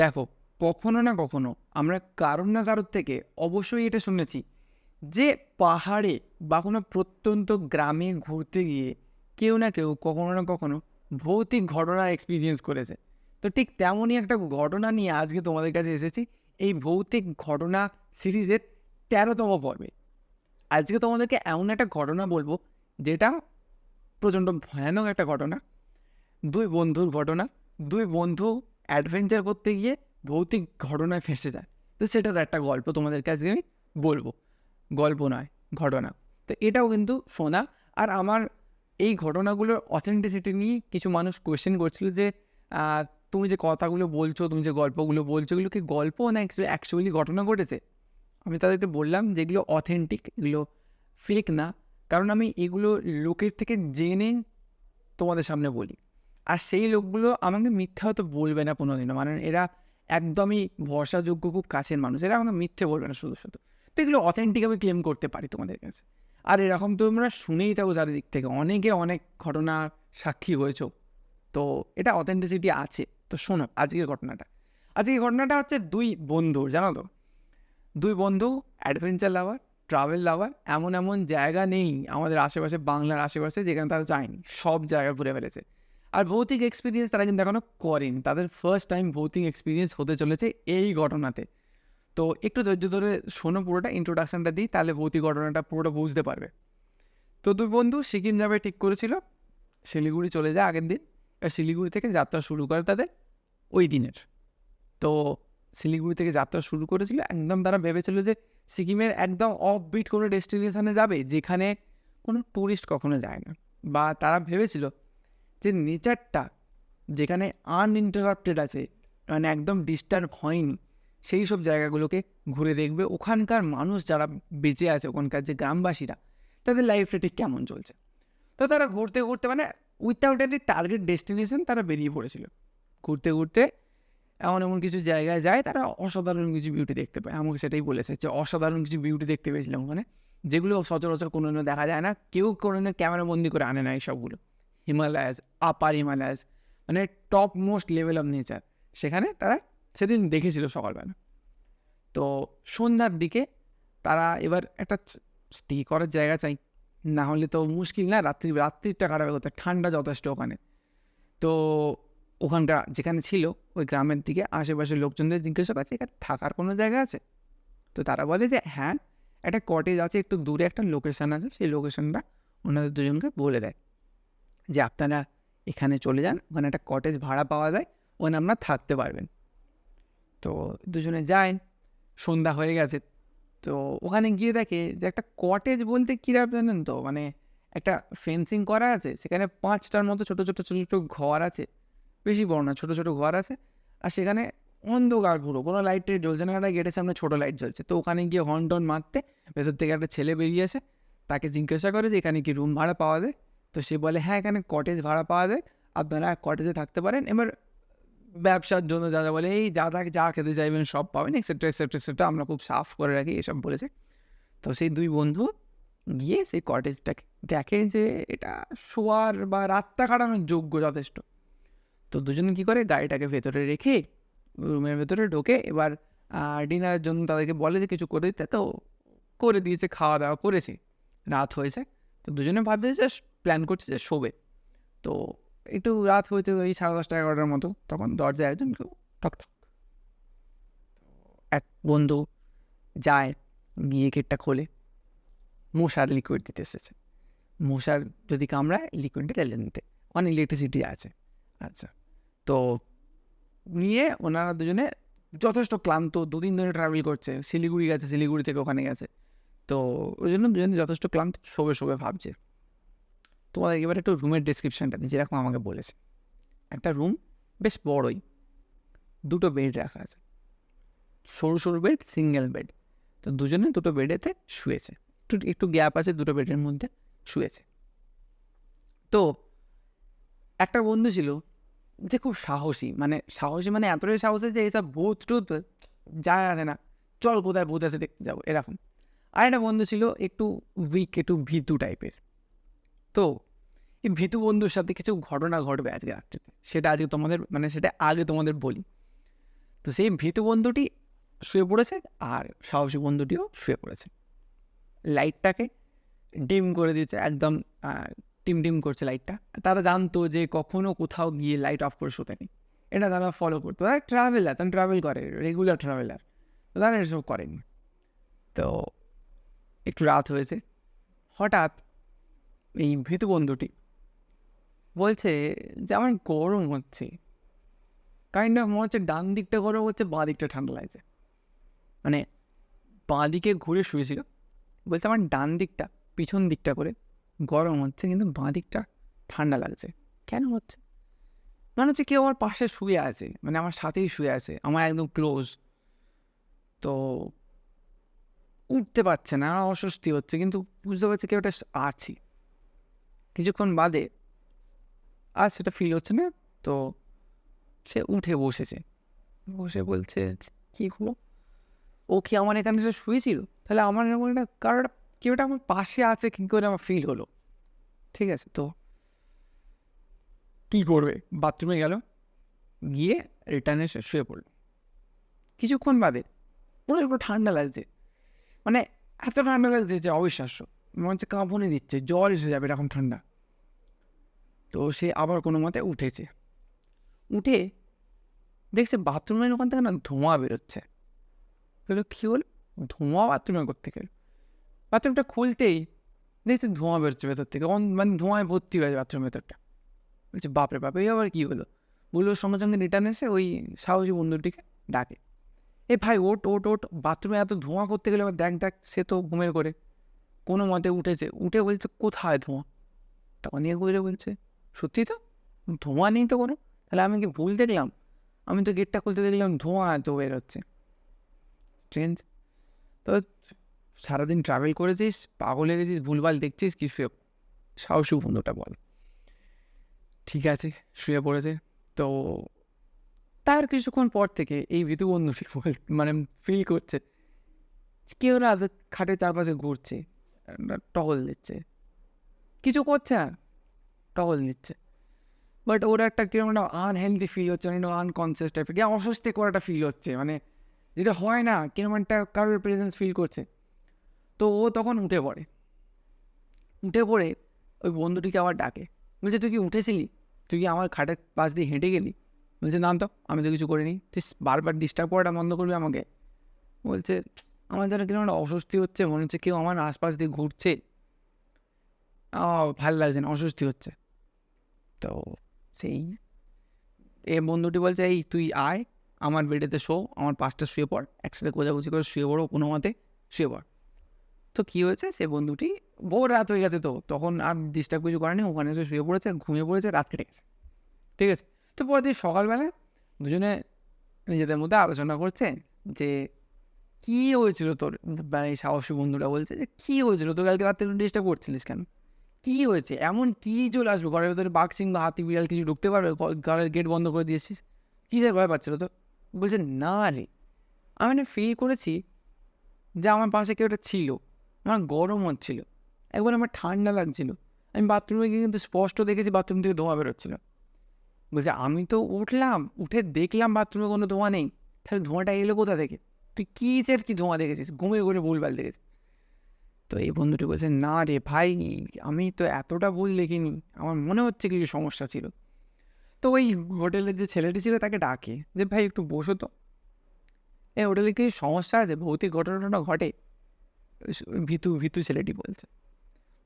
দেখো, কখনো না কখনো আমরা কারোর না কারোর থেকে অবশ্যই এটা শুনেছি যে পাহাড়ে বা কোনো প্রত্যন্ত গ্রামে ঘুরতে গিয়ে কেউ না কেউ কখনো না কখনো ভৌতিক ঘটনার এক্সপিরিয়েন্স করেছে। তো ঠিক তেমনই একটা ঘটনা নিয়ে আজকে তোমাদের কাছে এসেছি, এই ভৌতিক ঘটনা সিরিজের তেরোতম পর্বে। আজকে তোমাদেরকে এমন একটা ঘটনা বলব, যেটা প্রচণ্ড ভয়ানক একটা ঘটনা, দুই বন্ধুর ঘটনা, দুই বন্ধু অ্যাডভেঞ্চার করতে গিয়ে ভৌতিক ঘটনায় ফেসে যায়। তো সেটার একটা গল্প তোমাদের কাছে আমি বলব। গল্প নয়, ঘটনা। তো এটাও কিন্তু শোনা আর আমার এই ঘটনাগুলোর অথেন্টিসিটি নিয়ে কিছু মানুষ কোয়েশ্চেন করছিল যে তুমি যে কথাগুলো বলছো, তুমি যে গল্পগুলো বলছো, এগুলো কি গল্প না অ্যাকচুয়ালি ঘটনা ঘটেছে? আমি তাদেরকে বললাম যে এগুলো অথেন্টিক এগুলো ফেক না। কারণ আমি এগুলো লোকের থেকে জেনে তোমাদের সামনে বলি। আর সেই লোকগুলো আমাকে মিথ্যা হয়তো বলবে না কোনোদিনও। মানে এরা একদমই ভরসাযোগ্য খুব কাছের মানুষ। এরা আমাকে মিথ্যে বলবে না শুধু শুধু। তো এগুলো অথেন্টিক আমি ক্লেম করতে পারি তোমাদের কাছে। আর এরকম তোমরা শুনেই থাকো চারিদিক থেকে। অনেকে অনেক ঘটনার সাক্ষী হয়েছো। তো এটা অথেন্টিসিটি আছে। তো শোনো আজকের ঘটনাটা। আজকের ঘটনাটা হচ্ছে দুই বন্ধু, জানো তো? দুই বন্ধু অ্যাডভেঞ্চার লাভার ট্রাভেল লাভার এমন এমন জায়গা নেই আমাদের আশেপাশে, বাংলার আশেপাশে, যেখানে তারা যায়নি। সব জায়গা ঘুরে ফেলেছে। আর ভৌতিক এক্সপিরিয়েন্স তারা কিন্তু এখনও করেন। তাদের ফার্স্ট টাইম ভৌতিক এক্সপিরিয়েন্স হতে চলেছে এই ঘটনাতে। তো একটু ধৈর্য ধরে শোনো পুরোটা ইন্ট্রোডাকশানটা দিই, তাহলে ভৌতিক ঘটনাটা পুরোটা বুঝতে পারবে। তো দুই বন্ধু সিকিম যাবে ঠিক করেছিল, শিলিগুড়ি চলে যায় আগের দিন। আর শিলিগুড়ি থেকে যাত্রা শুরু করে তাদের ওই দিনের। তো শিলিগুড়ি থেকে যাত্রা শুরু করেছিল, একদম তারা ভেবেছিল যে সিকিমের একদম অফবিট কোনো ডেস্টিনেশনে যাবে, যেখানে কোনো ট্যুরিস্ট কখনো যায় না। বা তারা ভেবেছিল যে নেচারটা যেখানে আনইন্টারাপ্টেড আছে মানে একদম ডিস্টার্ব হয়নি, সেই সব জায়গাগুলোকে ঘুরে দেখবে। ওখানকার মানুষ যারা বেঁচে আছে, ওখানকার যে গ্রামবাসীরা, তাদের লাইফটা ঠিক কেমন চলছে? তো তারা ঘুরতে ঘুরতে মানে উইথাউট এনি টার্গেট ডেস্টিনেশন তারা বেরিয়ে পড়েছিল। ঘুরতে ঘুরতে এমন এমন কিছু জায়গায় যায়, তারা অসাধারণ কিছু বিউটি দেখতে পায়। আমাকে সেটাই বলেছে যে অসাধারণ কিছু বিউটি দেখতে পেয়েছিলাম ওখানে, যেগুলো সচরাচর কোনো দেখা যায় না, কেউ কোনো ক্যামেরা বন্দি করে আনে না এই সবগুলো। হিমালয়াস আপার হিমালয়াস মানে top most level of nature সেখানে তারা সেদিন দেখেছিল সকালবেলা। তো সন্ধ্যার দিকে তারা এবার একটা স্টে করার জায়গা চাই। না হলে তো মুশকিল না? রাত্রি, রাত্রিটা কাটাবে কোথায়? ঠান্ডা যথেষ্ট ওখানে। তো ওখানকার যেখানে ছিল, ওই গ্রামের দিকে আশেপাশের লোকজনদের জিজ্ঞাসা করছে এখানে থাকার কোনো জায়গা আছে? তো তারা বলে যে হ্যাঁ একটা কটেজ আছে, একটু দূরে একটা লোকেশান আছে। সেই লোকেশানটা ওনাদের দুজনকে বলে দেয়। যে আপনারা এখানে চলে যান, ওখানে একটা কটেজ ভাড়া পাওয়া যায়, ওখানে আপনারা থাকতে পারবেন। তো দুজনে যায়, সন্ধ্যা হয়ে গেছে। তো ওখানে গিয়ে দেখে যে একটা কটেজ বলতে কীরকম জানেন তো? মানে একটা ফেন্সিং করা আছে, সেখানে পাঁচটার মতো ছোটো ছোটো ছোটো ছোটো ঘর আছে। বেশি বড় না, ছোটো ছোটো ঘর আছে। আর সেখানে অন্ধকার পুরো, কোনো লাইট টাইট জ্বলছে না। একটা গেটের সামনে ছোটো লাইট জ্বলছে। তো ওখানে গিয়ে হর্ন টন মারতে ভেতর থেকে একটা ছেলে বেরিয়ে আসে। তাকে জিজ্ঞাসা করে যে এখানে কি রুম ভাড়া পাওয়া যায়? তো সে বলে হ্যাঁ এখানে কটেজ ভাড়া পাওয়া যায়। আপনারা কটেজে থাকতে পারেন। এবার ব্যবসার জন্য যা যা বলে, এই যা থাকে, যা খেতে চাইবেন, সব পাবেন এক্সেট্রা এক্সেট্রা এক্সেট্রা আমরা খুব সাফ করে রাখি, এসব বলেছে। তো সেই দুই বন্ধু গিয়ে সেই কটেজটাকে দেখে যে এটা শোয়ার বা রাতটা কাটানোর যোগ্য যথেষ্ট। তো দুজনে কী করে, গাড়িটাকে ভেতরে রেখে, রুমের ভেতরে ঢোকে। এবার ডিনারের জন্য তাদেরকে বলে যে, কিছু করে দিতে। তো করে দিয়েছে, খাওয়া দাওয়া করেছে। রাত হয়েছে। তো দুজনে ভাবছে যে প্ল্যান করছে যে শোবে। তো একটু রাত হয়েছে ওই সাড়ে দশটা এগারোটার মতো, তখন দরজায় একজন কেউ ঠক ঠক। এক বন্ধু যায়, গিয়ে গেটটা খোলে। মশার লিকুইড দিতে এসেছে। মশার যদি কামড়ায় লিকুইডটা ঢেলে নিতে। অনেক ইলেকট্রিসিটি আছে। আচ্ছা। তো নিয়ে ওনারা দুজনে যথেষ্ট ক্লান্ত, দুদিন ধরে ট্রাভেল করছে। শিলিগুড়ি গেছে, শিলিগুড়ি থেকে ওখানে গেছে। তো ওই জন্য দুজনে যথেষ্ট ক্লান্ত, শোবে শোবে ভাবছে। তোমাদের এবার একটু রুমের ডিসক্রিপশানটা দিই যেরকম আমাকে বলেছে। একটা রুম বেশ বড়ই, দুটো বেড রাখা আছে। সরু সরু বেড সিঙ্গেল বেড তো দুজনে দুটো বেডেতে শুয়েছে। একটু একটু গ্যাপ আছে দুটো বেডের মধ্যে শুয়েছে। তো একটা বন্ধু ছিল যে খুব সাহসী মানে সাহসী মানে এতটাই সাহসী যে এইসব ভূত টুত যায় আছে না। চল কোথায় ভূত আছে দেখতে যাব, এরকম। আর একটা বন্ধু ছিল একটু উইক একটু ভীতু টাইপের তো এই ভীতু বন্ধুর সাথে কিছু ঘটনা ঘটবে আজকে রাত্রিতে। সেটা আজকে তোমাদের মানে সেটা আগে তোমাদের বলি। তো সেই ভীতু বন্ধুটি শুয়ে পড়েছে আর সাহসী বন্ধুটিও শুয়ে পড়েছে। লাইটটাকে ডিম করে দিয়েছে, একদম টিম টিম করছে লাইটটা তারা জানতো যে কখনও কোথাও গিয়ে লাইট অফ করে শুতে নেই। এটা তারা ফলো করতো। তারা ট্রাভেলার তারা ট্রাভেল করে রেগুলার ট্রাভেলার তারা এসব করেনি। তো একটু রাত হয়েছে। হঠাৎ এই ভীতু বন্ধুটি বলছে যে, আমার গরম হচ্ছে। কাইন্ড অফ মনে হচ্ছে ডান দিকটা গরম হচ্ছে, বাঁ দিকটা ঠান্ডা লাগছে। মানে বাঁ দিকে ঘুরে শুয়েছিল। বলছে, আমার ডান দিকটা, পিছন দিকটা করে গরম হচ্ছে, কিন্তু বাঁ দিকটা ঠান্ডা লাগছে। কেন হচ্ছে? মানে হচ্ছে কেউ আমার পাশে শুয়ে আছে মানে আমার সাথেই শুয়ে আছে, আমার একদম ক্লোজ তো উঠতে পারছে না অস্বস্তি হচ্ছে, কিন্তু বুঝতে পারছে কেউ ওটা আছি। কিছুক্ষণ বাদে আর সেটা ফিল হচ্ছে না, তো সে উঠে বসেছে। বসে বলছে, কী হলো? ও কি আমার এখানে সে শুয়েছিল? তাহলে আমার এরকম একটা কারোর কেউ আমার পাশে আছে, কী করে আমার ফিল হলো? ঠিক আছে, তো কী করবে? বাথরুমে গেল, গিয়ে রিটার্নে শুয়ে পড়ল। কিছুক্ষণ বাদে পুরো একটু ঠান্ডা লাগছে। মানে এত ঠান্ডা লাগছে যে অবিশ্বাস্য। মনে হচ্ছে কাঁপুনি দিচ্ছে, জ্বর এসে যাবে এরকম ঠান্ডা। তো সে আবার কোনো মতে উঠেছে। উঠে দেখছে বাথরুমের ওখান থেকে না ধোঁয়া বেরোচ্ছে। বলল, কী হলো? ধোঁয়া বাথরুমে করতে গেল বাথরুমটা খুলতেই দেখছে ধোঁয়া বেরোচ্ছে ভেতর থেকে। মানে ধোঁয়ায় ভর্তি হয়ে বাথরুমের ভেতরটা। বলছে, বাপরে বাপ এই আবার কী হলো? বলল, সঙ্গে সঙ্গে রিটার্ন এসে ওই সাহসী বন্ধুটিকে ডাকে। এ ভাই ওট ওট ওট বাথরুমে এত ধোঁয়া করতে গেলে দেখ দেখ, সে তো ঘুমের করে কোনো মতে উঠেছে। উঠে বলছে, কোথায় ধোঁয়া? তখন নিয়ে ঘুরে বলছে, সত্যি তো? ধোঁয়া নেই তো কোনো? তাহলে আমি কি ভুল দেখলাম? আমি তো গেটটা খুলতে দেখলাম ধোঁয়া এত বেরোচ্ছে। চেঞ্জ তো সারাদিন ট্রাভেল করেছিস, পাগল হয়ে গেছিস, ভুলভাল দেখছিস কি শুয়ে, সাহসী বন্ধুটা বল। ঠিক আছে, শুয়ে পড়েছে। তো তার কিছুক্ষণ পর থেকে এই ভীতু বন্ধুটি মানে ফিল করছে। কেউ না খাটের চারপাশে ঘুরছে টহল দিচ্ছে। কিছু করছে না, টহল দিচ্ছে। বাট ওর একটা কীরকম একটা আনহেলদি ফিল হচ্ছে মানে আনকনসিয়াস টাইপের কি অস্বস্তি করা একটা ফিল হচ্ছে মানে যেটা হয় না কীরকম একটা কারোর প্রেজেন্স ফিল করছে। তো ও তখন উঠে পড়ে। উঠে পড়ে ওই বন্ধুটিকে আবার ডাকে। বলছে, তুই কি উঠেছিলি? তুই কি আমার খাটের পাশ দিয়ে হেঁটে গেলি? বলছে, না তো, আমি তো কিছু করিনি। তুই বারবার ডিস্টার্ব করাটা বন্ধ করবি আমাকে? বলছে, আমার যেন কীরকম একটা অস্বস্তি হচ্ছে? মনে হচ্ছে কেউ আমার আশপাশ দিয়ে ঘুরছে। ভালো লাগছে না, অস্বস্তি হচ্ছে। তো সেই, এ বন্ধুটি বলছে, এই, তুই আয়, আমার বেডেতে শো, আমার পাঁচটা শুয়ে পড়, একসাথে কোজাকুচি করে শুয়ে পড়ো, কোনো মতে শুয়ে পড়। তো কী হয়েছে? সে বন্ধুটি ভোর রাত হয়ে গেছে তো, তখন আর ডিস্টার্ব কিছু করেনি, ওখানে এসে শুয়ে পড়েছে, ঘুমিয়ে পড়েছে, রাত কেটে গেছে। ঠিক আছে? তো পরের দিন সকালবেলা দুজনে নিজেদের মধ্যে আলোচনা করছে যে, কী হয়েছিল তোর? মানে সাহসী বন্ধুরা বলছে যে, কী হয়েছিল? তোর কালকে রাত্রে ডিস্টার্ব করছিলিস কেন? কী হয়েছে? এমন কী চলে আসবে? ঘরের ভেতরে বাক্সিং বা হাতি, বিড়াল কিছু ঢুকতে পারবে? ঘরের গেট বন্ধ করে দিয়েছিস? কী যে ভয় পাচ্ছিল তো বলছে, না রে। আমি না ফিল করেছি যে আমার পাশে কেউ একটা ছিল। আমার গরম হচ্ছিল। একবার আমার ঠান্ডা লাগছিল। আমি বাথরুমে গিয়ে কিন্তু স্পষ্ট দেখেছি বাথরুম থেকে ধোঁয়া বেরোচ্ছিল। বলছে, আমি তো উঠলাম, উঠে দেখলাম বাথরুমে কোনো ধোঁয়া নেই। তাহলে ধোঁয়াটা এলো কোথা থেকে? তুই কী কি ধোঁয়া দেখেছিস? ঘুমিয়ে ঘুরে ভুলভাল দেখেছিস। তো এই বন্ধুটি বলছে, না রে ভাই, আমি তো এতটা ভুল দেখিনি। আমার মনে হচ্ছে কিছু সমস্যা ছিল। তো ওই হোটেলের যে ছেলেটি ছিল তাকে ডাকে, যে ভাই, একটু বসো তো। এই হোটেলে কিছু সমস্যা আছে? ভৌতিক ঘটনা ঘটে? ভীতু ভীতু ছেলেটি বলছে।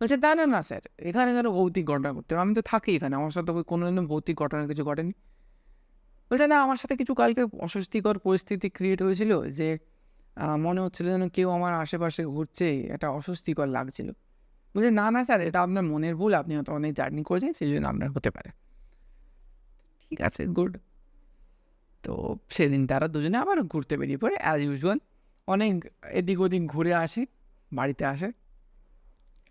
বলছে তা না না, স্যার, এখানে কেন ভৌতিক ঘটনা করতে আমি তো থাকি এখানে, আমার সাথে কোনো দিন ভৌতিক ঘটনা কিছু ঘটেনি। বলছে, না, আমার সাথে কিছু কালকে অস্বস্তিকর পরিস্থিতি ক্রিয়েট হয়েছিল যে মনে হচ্ছিল যেন কেউ আমার আশেপাশে ঘুরছে এটা অস্বস্তিকর লাগছিল। বলছে, না না, স্যার, এটা আপনার মনের ভুল, আপনি হয়তো অনেক জার্নি করেছেন, সেই জন্য আপনার হতে পারে। ঠিক আছে, গুড। তো সেদিন তারা দুজনে আবার ঘুরতে বেরিয়ে পড়ে অ্যাজ ইউজুয়াল অনেক এদিক ওদিক ঘুরে আসে, বাড়িতে আসে।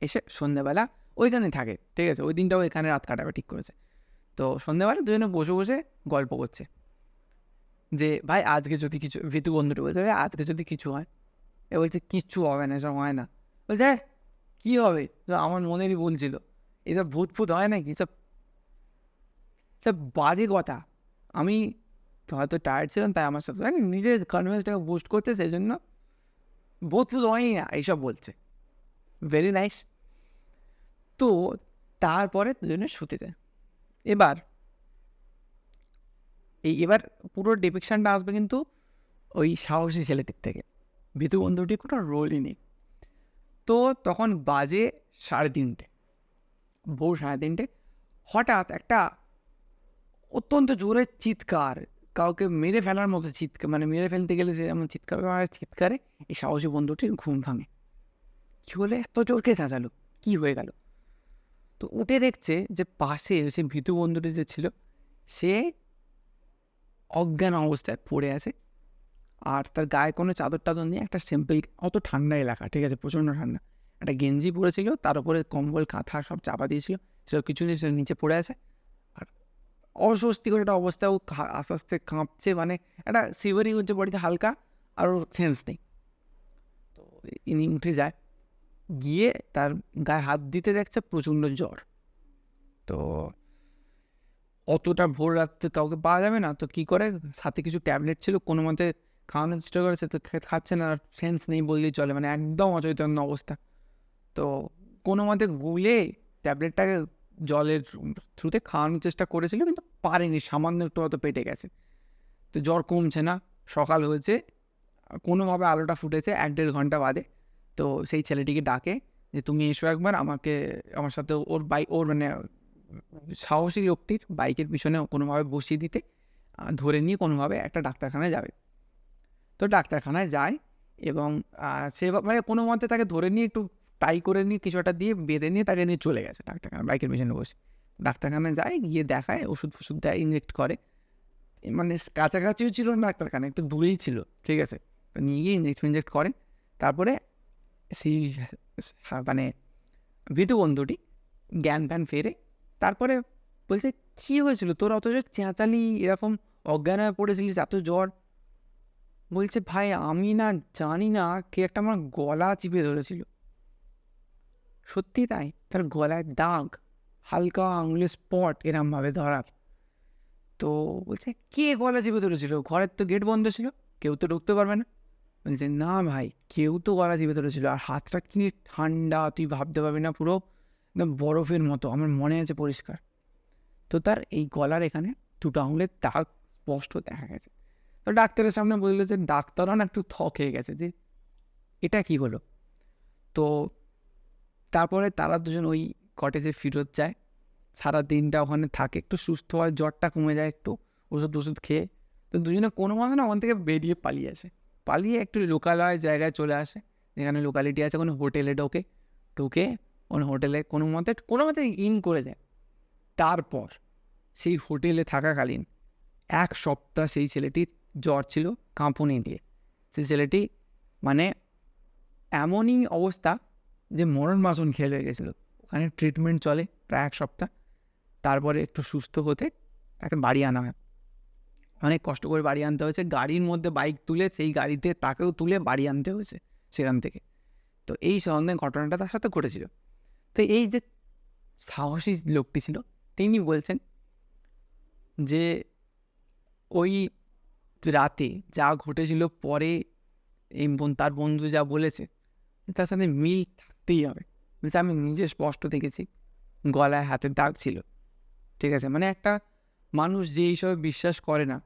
এসে সন্ধ্যেবেলা ওইখানে থাকে ঠিক আছে? ওই দিনটাও এখানে রাত কাটাবে ঠিক করেছে। তো সন্ধ্যেবেলা দুজনে বসে বসে গল্প করছে। যে ভাই আজকে যদি কিছু ভিতু বন্ধুটা বলছে ভাই আজকে যদি কিছু হয়? এ বলছে কিচ্ছু হবে না এসব হয় না। বলছে "হ্যাঁ, কী হবে? আমার মনেরই বলছিল এসব ভূত ফুত হয় নাকি? সব সব বাজে কথা। আমি হয়তো টায়ার্ড ছিলাম তাই আমার সাথে মানে নিজের কনফিডেন্সটাকে বুস্ট করতে সেই জন্য বোধ ফুধ হয়নি না এইসব বলছে। ভেরি নাইস তো তারপরে দুজনে শুতে যায় এবার, এই এবার পুরো ডিপিকশানটা আসবে কিন্তু ওই সাহসী ছেলেটির থেকে। ভিতু বন্ধুটির কোনো রোলই নেই। তো তখন বাজে সাড়ে তিনটে। ভোর সাড়ে তিনটে। হঠাৎ একটা অত্যন্ত জোরে চিৎকার, কাউকে মেরে ফেলার মতো চিৎকার মানে মেরে ফেলতে গেলে যে এমন চিৎকার চিৎকারে এই সাহসী বন্ধুটির ঘুম ভাঙে। কী বলে এত জোর কে চেঁচালো কী হয়ে গেল? তো উঠে দেখছে যে পাশে সে ভীতু বন্ধুটি যে ছিল, সে অজ্ঞান অবস্থায় পড়ে আছে। আর তার গায়ে কোনো চাদর টাদর নেই, একটা সিম্পল অত ঠান্ডা এলাকা, ঠিক আছে, প্রচণ্ড ঠান্ডা। একটা গেঞ্জি পরেছিল, তার উপরে কম্বল, কাঁথা, সব চাপা দিয়েছিল, সেসব কিছু নিয়ে সে নিচে পড়ে আছে। আর অস্বস্তিকর একটা অবস্থা, ও আস্তে আস্তে কাঁপছে মানে একটা সিভারিং হচ্ছে বডিতে হালকা, আর ওর সেন্স নেই। তো ইনি উঠে যায়। গিয়ে তার গায়ে হাত দিতে দেখছে প্রচণ্ড জ্বর। তো অতটা ভোর রাত্রে কাউকে পাওয়া যাবে না। তো কী করে? সাথে কিছু ট্যাবলেট ছিল, কোনো মতে খাওয়ানোর চেষ্টা করেছে, তো খাচ্ছে না সেন্স নেই বললেই চলে মানে একদম অচৈতন্য অবস্থা। তো কোনো মতে গুলে ট্যাবলেটটাকে জলের থ্রুতে খাওয়ানোর চেষ্টা করেছিল, কিন্তু পারেনি, সামান্য একটু হয়তো পেটে গেছে। তো জ্বর কমছে না, সকাল হয়েছে, কোনোভাবে আলোটা ফুটেছে, এক দেড় ঘণ্টা বাদে। তো সেই ছেলেটিকে ডাকে যে, তুমি এসো একবার, আমাকে, আমার সাথে ওর বাইক ওর মানে সাহসী লোকটির বাইকের পিছনে কোনোভাবে বসিয়ে দিতে ধরে নিয়ে কোনোভাবে একটা ডাক্তারখানায় যাবে। তো ডাক্তারখানায় যায় এবং সে মানে কোনো মতে তাকে ধরে নিয়ে একটু টাই করে নিয়ে কিছু একটা দিয়ে বেঁধে নিয়ে তাকে নিয়ে চলে গেছে ডাক্তারখানা, বাইকের পিছনে বসে। ডাক্তারখানায় যায়, গিয়ে দেখায়, ওষুধ ফষুধ দেয় ইনজেক্ট করে। মানে কাছাকাছিও ছিল না ডাক্তারখানা, একটু দূরেই ছিল, ঠিক আছে? তো নিয়ে গিয়ে ইনজেক্ট ফিনজেক্ট করে। তারপরে সেই মানে ভীতু বন্ধুটি জ্ঞান ফ্যান ফেরে তারপরে বলছে, কী হয়েছিল? তোর জোর চেঁচালি, এরকম অজ্ঞান হয়ে পড়েছিলিস, এত জ্বর? বলছে, ভাই, আমি না জানি না কে একটা আমার গলা চিপে ধরেছিল। সত্যি তাই, তার গলায় দাগ, হালকা আঙুলের স্পট এরমভাবে ধরার। তো বলছে, কে গলা চেপে ধরেছিল? ঘরের তো গেট বন্ধ ছিল, কেউ তো ঢুকতে পারবে না। বলছে না ভাই, কেউ তো গলা চেপে ধরেছিল আর হাতটা কি ঠান্ডা, তুই ভাবতে পারবি না, পুরো একদম বরফের মতো। আমার মনে আছে পরিষ্কার। তো তার এই গলার এখানে দুটো আঙুলের দাগ স্পষ্ট দেখা গেছে। তো ডাক্তারের সামনে বলল যে, ডাক্তারও না একটু থক হয়ে গেছে যে, এটা কি হলো? তো তারপরে তারা দুজন ওই কটেজে ফেরত যায়। সারা দিনটা ওখানে থাকে। একটু সুস্থ হয়, জ্বরটা কমে যায়, একটু ওষুধ ওষুধ খেয়ে। তো দুজনে কোনো মতে না ওখান থেকে বেরিয়ে পালিয়ে আসে। পালিয়ে একটু লোকালয় জায়গায় চলে আসে। যেখানে লোকালিটি আছে কোনো হোটেলে ঢোকে, ঢুকে কোনো হোটেলে কোনো মতে কোনো মতে ইন করে যায় তারপর সেই হোটেলে থাকাকালীন এক সপ্তাহ সেই ছেলেটির জ্বর ছিল কাঁপুনি দিয়ে। সেই ছেলেটি মানে এমনই অবস্থা যে মরণ বাসন খেয়ে হয়ে গেছিল। ওখানে ট্রিটমেন্ট চলে প্রায় এক সপ্তাহ। তারপরে একটু সুস্থ হতে তাকে বাড়ি আনা হয়। অনেক কষ্ট করে বাড়ি আনতে হয়েছে। গাড়ির মধ্যে বাইক তুলে সেই গাড়িতে তাকেও তুলে বাড়ি আনতে হয়েছে সেখান থেকে। তো এই সম্বন্ধে ঘটনাটা তার সাথে ঘটেছিল। তো এই যে সাহসী লোকটি ছিল, তিনি বলছেন যে ওই রাতে যা ঘটেছিল পরে এই তার বন্ধু যা বলেছে, তার সাথে মিল থাকতেই হবে। বলছে, আমি নিজে স্পষ্ট দেখেছি, গলায় হাতের দাগ ছিল। ঠিক আছে? মানে একটা মানুষ যে এইসবে বিশ্বাস করে না,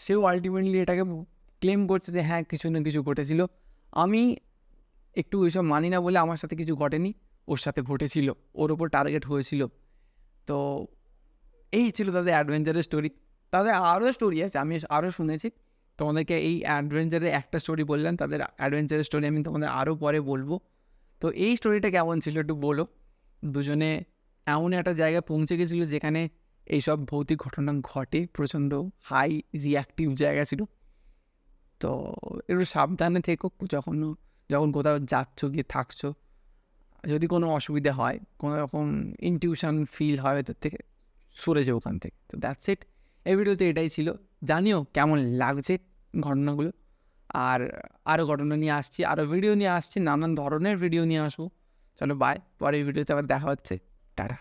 সেও আলটিমেটলি এটাকে ক্লেম করছে যে হ্যাঁ কিছু না কিছু ঘটেছিল। আমি একটু ওইসব মানি না বলে আমার সাথে কিছু ঘটেনি, ওর সাথে ঘটেছিল, ওর ওপর টার্গেট হয়েছিল। তো এই ছিল তাদের অ্যাডভেঞ্চারের স্টোরি তাদের আরও স্টোরি আছে, আমি আরও শুনেছি। তোমাদেরকে এই অ্যাডভেঞ্চারের একটা স্টোরি বললাম, তাদের অ্যাডভেঞ্চারের স্টোরি আমি তোমাদের আরও পরে বলব। তো এই স্টোরিটা কেমন ছিল একটু বলো। দুজনে এমন একটা জায়গায় পৌঁছে গেছিল যেখানে এইসব ভৌতিক ঘটনা ঘটে, প্রচণ্ড হাই রিয়াক্টিভ জায়গা ছিল। তো একটু সাবধানে থেকো, যখন যখন কোথাও যাচ্ছ, গিয়ে থাকছো। যদি কোনো অসুবিধা হয়, কোনো রকম ইনটিউশন ফিল হয়, ভেতর থেকে সরে যাও ওখান থেকে। তো দ্যাটস ইট এই ভিডিওতে এটাই ছিল। জানিও কেমন লাগছে ঘটনাগুলো। আর আরও ঘটনা নিয়ে আসছি আরও ভিডিও নিয়ে আসছি, নানান ধরনের ভিডিও নিয়ে আসব। চলো বাই পরের ভিডিওতে আবার দেখা হচ্ছে। টাটা।